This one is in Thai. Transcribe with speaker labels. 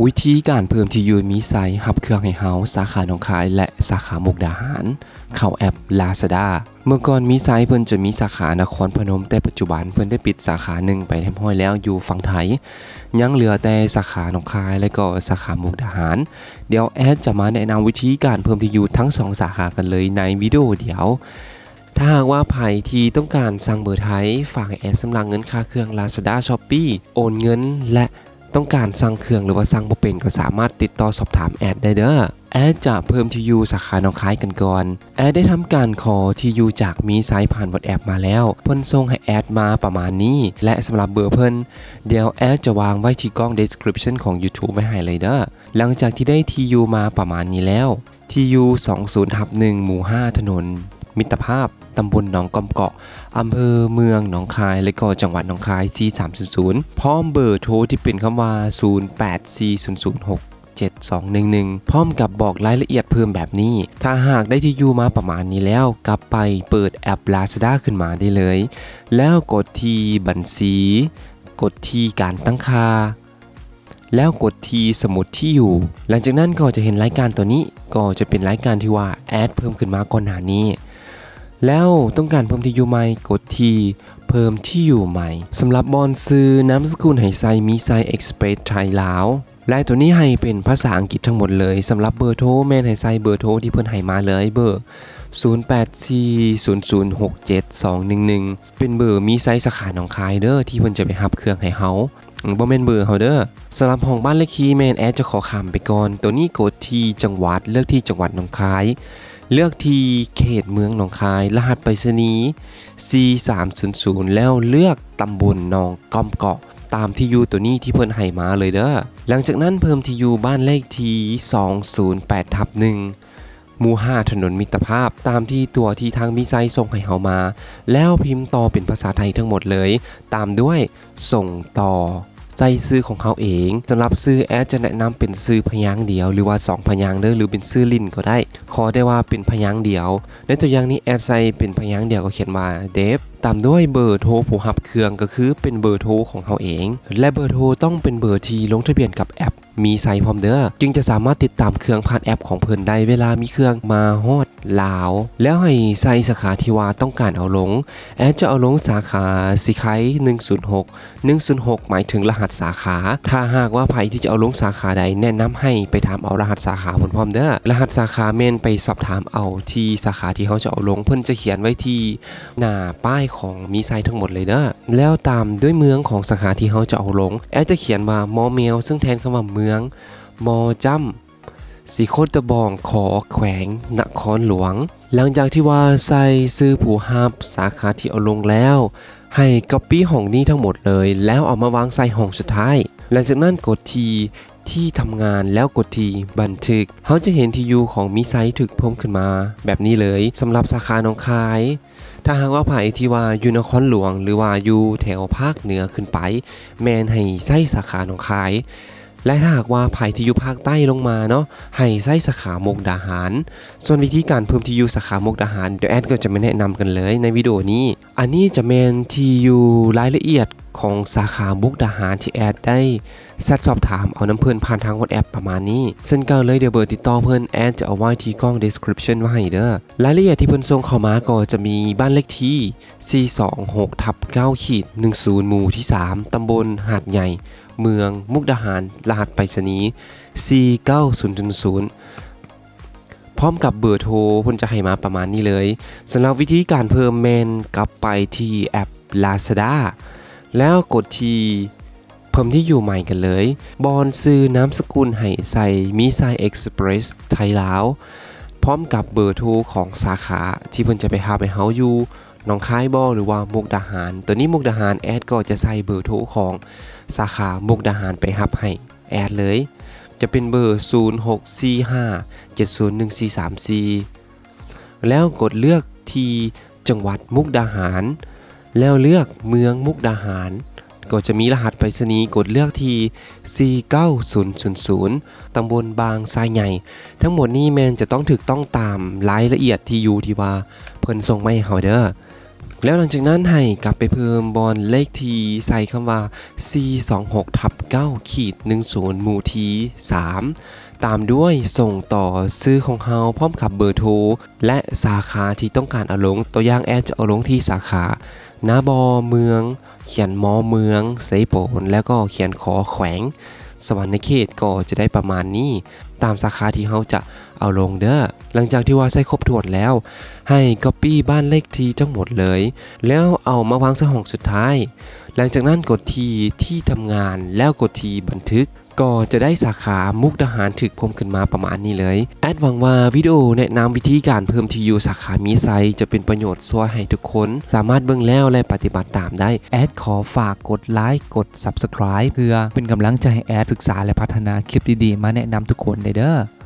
Speaker 1: วิธีการเพิ่มที่ยูมีไซส์หับเครื่องให้เฮาสาขาหนองคาย และสาขามุกดาหาร เข้าแอป Lazada เมื่อก่อนมีไซส์เพิ่นจะมีสาขานครพนม แต่ปัจจุบันเพิ่นได้ปิดสาขาหนึ่งไปเรียบร้อยแล้วอยู่ฝั่งไทย ยังเหลือแต่สาขาหนองคายและก็สาขามุกดาหาร เดี๋ยวแอดจะมาแนะนำวิธีการเพิ่มที่ยูทั้งสองสาขากันเลยในวิดีโอเดียวถ้าหากว่าใครที่ต้องการสั่งเบอร์ไทย ฝากแอดสำรับเงินค่าเครื่อง Lazada Shopee โอนเงินและ ต้องการสั่งเครื่องหรือว่าสั่งบ่เป็นก็สามารถติดต่อสอบถามแอดได้เด้อแอดจะเพิ่มทียูสาขาหนองคายกันก่อน แอดได้ทำการขอทียูจากมีไซส์ผ่านวอทแอปมาแล้วเพิ่นส่งให้แอดมาประมาณนี้ และสำหรับเบอร์เพิ่นเดี๋ยวแอดจะวางไว้ที่กล้อง description ของ YouTube ไว้ให้เลยเด้อหลังจากที่ได้ทียูมาประมาณนี้แล้วทียู20ทับ1หมู่ 5 ถนน มิตรภาพตำบลหนองกอมเกาะอำเภอเมืองหนองคาย และก็จังหวัดหนองคาย C300 พร้อมเบอร์โทรที่เป็นคำว่า 0840067211 พร้อมกับบอกรายละเอียดเพิ่มแบบนี้ ถ้าหากได้ที่อยู่มาประมาณนี้แล้ว กลับไปเปิดแอป Lazada ขึ้นมาได้เลย แล้วกดที่บัญชี กดที่การตั้งค่า แล้วกดที่สมุดที่อยู่ หลังจากนั้นก็จะเห็นรายการตัวนี้ ก็จะเป็นรายการที่ว่าแอดเพิ่มขึ้นมาก่อนหน้านี้ แล้วต้องการเพิ่มที่อยู่ใหม่กดที่เพิ่มที่อยู่ใหม่สำหรับบอลซื้อน้ำสกุลไหไซมีไซเอ็กซ์เพรสไทยลาวและตัวนี้ให้เป็นภาษาอังกฤษทั้งหมดเลยสำหรับเบอร์โทรแม่นไหไซเบอร์โทรที่เพิ่นให้มาเลยเบอร์ 0840067211 เป็นเบอร์มีไซส์สาขาหนองคายเด้อที่เพิ่นจะไปรับเครื่องให้เฮา บ่แม่นเบอร์เฮาเด้อสำหรับห้องบ้านเลขที่แม่นแอดจะขอข้ามไปก่อน ตัวนี้กดที่จังหวัดเลือกที่จังหวัดหนองคาย เลือกที่เขตเมืองหนองคาย รหัสไปรษณีย์ C300 แล้วเลือกตำบลหนองก้อมเกาะตามที่อยู่ตัวนี้ที่เพิ่นให้มาเลยเด้อ หลังจากนั้นเพิ่มที่อยู่บ้านเลขที่ 208ทับ1หมู่5ถนนมิตรภาพตามที่ตัวที่ทางมิไซส่งให้เฮามา แล้วพิมพ์ต่อเป็นภาษาไทยทั้งหมดเลย ตามด้วยส่งต่อ ใจซื้อของเขาเองสำหรับซื้อแอดจะแนะนำเป็นซื้อพยางค์เดียว หรือว่า 2 พยางค์เด้อหรือเป็นซื้อลิ้นก็ได้ ขอได้ว่าเป็นพยางค์เดียว ในตัวอย่างนี้แอดใส่เป็นพยางค์เดียวก็เขียนว่าเดฟตามด้วยเบอร์โทรผู้รับเครื่องก็คือเป็นเบอร์โทรของเขาเอง และเบอร์โทรต้องเป็นเบอร์ที่ลงทะเบียนกับแอป มีไซพร้อมเด้อจึงจะสามารถติดตามเครื่องผ่านแอปของเพิ่นได้เวลามีเครื่องมาฮอดลาว แล้วให้ใส่สาขาที่ว่าต้องการเอาลง แอดจะเอาลงสาขาสิไค106 106 หมายถึงรหัสสาขา ถ้าหากว่าใครที่จะเอาลงสาขาใดแนะนำให้ไปถามเอารหัสสาขาผลพร้อมเด้อรหัสสาขาเมนไปสอบถามเอาที่สาขาที่เขาจะเอาลงเพิ่นจะเขียนไว้ที่หน้าป้ายของมีไซทั้งหมดเลยเด้อแล้วตามด้วยเมืองของสาขาที่เขาจะเอาลง แอดจะเขียนว่ามอเมลซึ่งแทนคำว่าเมืองมือง มอจัมสีโคตรตะบองขอแขวงนครหลวง หลังจากที่ว่าใส่ซื้อผู้ฮับสาขาที่เอาลงแล้ว ให้ก๊อปปี้ห้องนี้ทั้งหมดเลย แล้วเอามาวางใส่ห้องสุดท้าย หลังจากนั้นกดทีที่ทำงานแล้วกดทีบันทึก เขาจะเห็นทียูของมิไซถึกเพิ่มขึ้นมา แบบนี้เลยสำหรับสาขาหนองคาย ถ้าหากว่าไผ่ที่ว่ายูนครหลวง หรือว่าอยู่แถวภาคเหนือขึ้นไป แมนให้ใส่สาขาหนองคาย และถ้าหากว่าไผ่ที่อยู่ภาคใต้ลงมาเนาะให้ใส่สาขามกดาหาร ส่วนวิธีการเพิ่มที่อยู่สาขามกดาหารเดี๋ยวแอดก็จะไม่แนะนำกันเลยในวิดีโอนี้ อันนี้จะเป็นที่อยู่รายละเอียดของสาขามุกดาหารที่แอดได้แซดสอบถามเอาน้ำเพื่อนผ่านทางวอทแอปประมาณนี้เส้นเก่าเลยเดี๋ยวเบอร์ติดต่อเพื่อนแอดจะเอาไว้ที่กล้อง description ไว้ให้เด้อรายละเอียดที่เพื่อนส่งเข้ามาก็จะมีบ้านเลขที่ 426ทับ9ขีด10 หมู่ที่ 3 ตำบลหาดใหญ่ เมืองมุกดาหาร รหัสไปรษณีย์49000 พร้อมกับเบอร์โทรเพิ่นจะให้มาประมาณนี้เลยสำหรับวิธีการเพิ่มแมนกลับไปที่แอป Lazada แล้วกดที่เพิ่มที่อยู่ใหม่กันเลย บอนซื้อน้ำสกุลให้ใส่มีไซเอ็กซ์เพรสไทยลาว พร้อมกับเบอร์โทรของสาขาที่เพิ่นจะไปหาไปเฮาอยู่ น้องคายบอหรือว่ามุกดาหาร ตัวนี้มุกดาหารแอดก็จะใส่เบอร์โทรของสาขามุกดาหารไปรับให้แอดเลย จะเป็นเบอร์ 0645701434 แล้วกดเลือกที่จังหวัดมุกดาหาร แล้วเลือกเมืองมุกดาหาร ก็จะมีรหัสไปรษณีย์กดเลือกที่ 49000 ตำบลบางทรายใหญ่ ทั้งหมดนี้แมนจะต้องถูกต้องตามรายละเอียดที่อยู่ที่ว่า เพิ่นส่งไมาให้เฮาเด้อ แล้วหลังจากนั้นให้กลับไปเพิ่มบอลเลขทีใส่คำว่า C26 ทับ9ขีด10 หมู่ที 3 ตามด้วยส่งต่อซื้อของเฮาพร้อมกับเบอร์โทร และสาขาที่ต้องการเอาลงตัวอย่างแอดจะเอาลงที่สาขานาบอเมือง เขียนมอเมืองเซโปนแล้วก็เขียนขอแขวง สวรรค์เขตก็จะได้ประมาณนี้ ตามสาขาที่เฮาจะ เอาลงเด้อ หลังจากที่ว่าใส่ครบถ้วนแล้ว ให้ Copy บ้านเลขที่ทั้งหมดเลย แล้วเอามาวางใส่ห้องสุดท้าย หลังจากนั้นกดทีที่ทำงานแล้วกดทีบันทึกก็จะได้สาขามุกดาหารถึกพรมขึ้นมาประมาณนี้เลย แอดหวังว่าวิดีโอแนะนำวิธีการเพิ่มทียูสาขามีไซจะเป็นประโยชน์ช่วยให้ทุกคน สามารถเบิ่งแล้วและปฏิบัติตามได้
Speaker 2: แอดขอฝากกดไลค์กด Subscribe เพื่อเป็นกำลังใจให้แอดศึกษาและพัฒนาคลิปดีๆ มาแนะนำทุกคนได้เด้อ